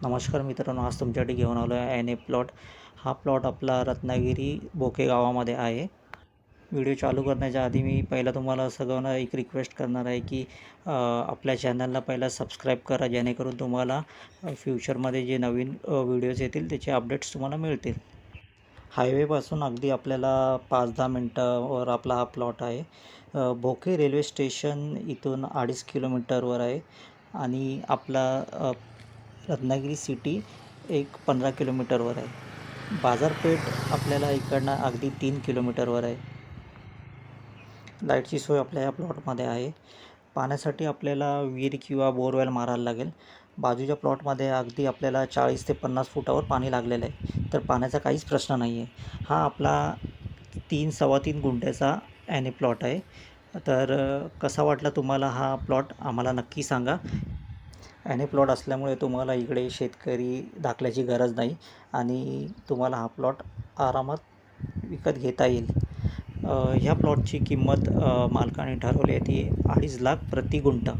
नमस्कार मित्रांनो आज तुमच्यासाठी घेऊन आलो आहे एन ए प्लॉट हा प्लॉट आपला रत्नागिरी बोके गावामध्ये आहे. व्हिडिओ चालू करण्याच्या आधी मी पहिला तुम्हाला सगळ्यांना एक रिक्वेस्ट करणार आहे की आपल्या चॅनलला पहिला सबस्क्राईब करा जेणेकरून तुम्हाला फ्युचरमध्ये जे नवीन व्हिडिओज येतील त्याचे अपडेट्स तुम्हाला मिळतील. हायवेपासून अगदी आपल्याला पाच दहा मिनटावर आपला हा प्लॉट आहे. भोके रेल्वे स्टेशन इथून अडीच किलोमीटरवर आहे. आणि आपला रत्नागिरी सिटी एक पंधरा किलोमीटरवर आहे. बाजारपेठ आपल्याला इकडनं अगदी तीन किलोमीटरवर आहे. लाईटची सोय आपल्या या प्लॉटमध्ये आहे. पाण्यासाठी आपल्याला विहीर किंवा बोरवेल मारायला लागेल. बाजूच्या प्लॉटमध्ये अगदी आपल्याला चाळीस ते पन्नास फुटावर पाणी लागलेलं आहे. तर पाण्याचा काहीच प्रश्न नाही आहे हा आपला तीन सव्वा तीन गुंठ्याचा ॲने प्लॉट आहे. तर कसा वाटला तुम्हाला हा प्लॉट? आम्हाला नक्की सांगा. ॲने प्लॉट असल्यामुळे तुम्हाला इकडे शेतकरी दाखल्याची गरज नाही आणि तुम्हाला हा प्लॉट आरामात विकत घेता येईल. ह्या प्लॉटची किंमत मालकाने ठरवली आहे ती अडीच लाख प्रति गुंठ.